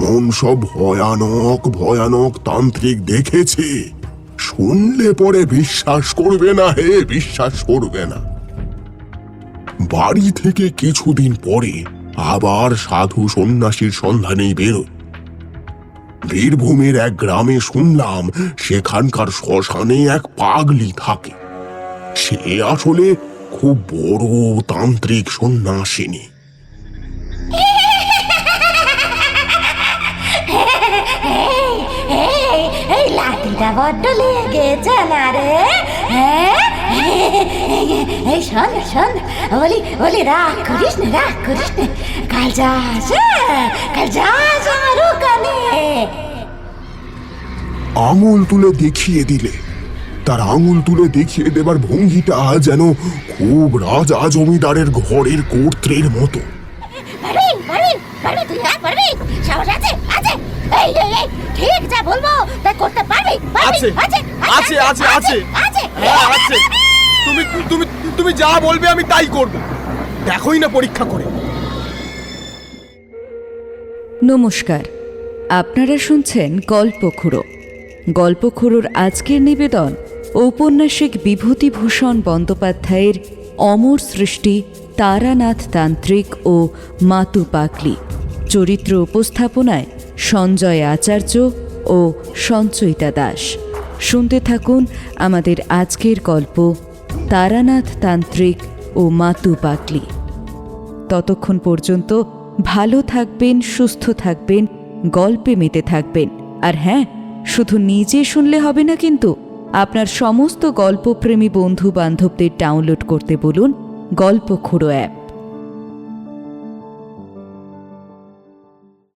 এমন সব ভয়ানক ভয়ানক তান্ত্রিক দেখেছি। শুনলে পরে বিশ্বাস করবে না হে, বিশ্বাস করবে না। বাড়ি থেকে কিছুদিন পরে আবার সাধু সন্ন্যাসীর সন্ধানেই বেরোয় বীরভূমের এক গ্রামে শুনলাম সেখানকার শ্মশানে এক পাগলি থাকে। সে আসলে খুব বড় তান্ত্রিক সন্ন্যাসিনী এই এই লাঠিটা বড্ড লেগেছে না রে? হ্যাঁ? এই শোন শোন বলি বলি রাগ করিস না রাগ করিস না। কাল যাস হ্যাঁ? কাল যাস আমার ওখানে। আঙুল তুলে দেখিয়ে দিলে। তার আঙুল তুলে দেখিয়ে দেবার ভঙ্গিটা যেন খুব রাজা জমিদারের ঘরের কর্ত্রের মতো। পারবি পারবি পারবি তুই পারবি সাহস আছে আছে এই এই এই ঠিক যা বলব তা করতে পারবি পারবি আছে, আছে, আছে, আছে। আছে। হ্যাঁ আছে। তুমি তুমি তুমি যা বলবে আমি তাই করব। দেখোই না পরীক্ষা করে। নমস্কার। আপনারা শুনছেন গল্পখুড়ো গল্পখুড়োর আজকের নিবেদন ঔপন্যাসিক বিভূতিভূষণ বন্দ্যোপাধ্যায়ের অমর সৃষ্টি তারানাথ তান্ত্রিক ও মাতু পাকলি চরিত্র উপস্থাপনায় সঞ্জয় আচার্য ও সঞ্চয়িতা দাস। শুনতে থাকুন আমাদের আজকের গল্প তারানাথ তান্ত্রিক ও মাতু পাকলি ততক্ষণ পর্যন্ত ভালো থাকবেন, সুস্থ থাকবেন, গল্পে মেতে থাকবেন। আর হ্যাঁ শুধু নিজে শুনলে হবে না কিন্তু আপনার সমস্ত গল্পপ্রেমী বন্ধু বান্ধবদের ডাউনলোড করতে বলুন গল্প খুঁড়ো অ্যাপ।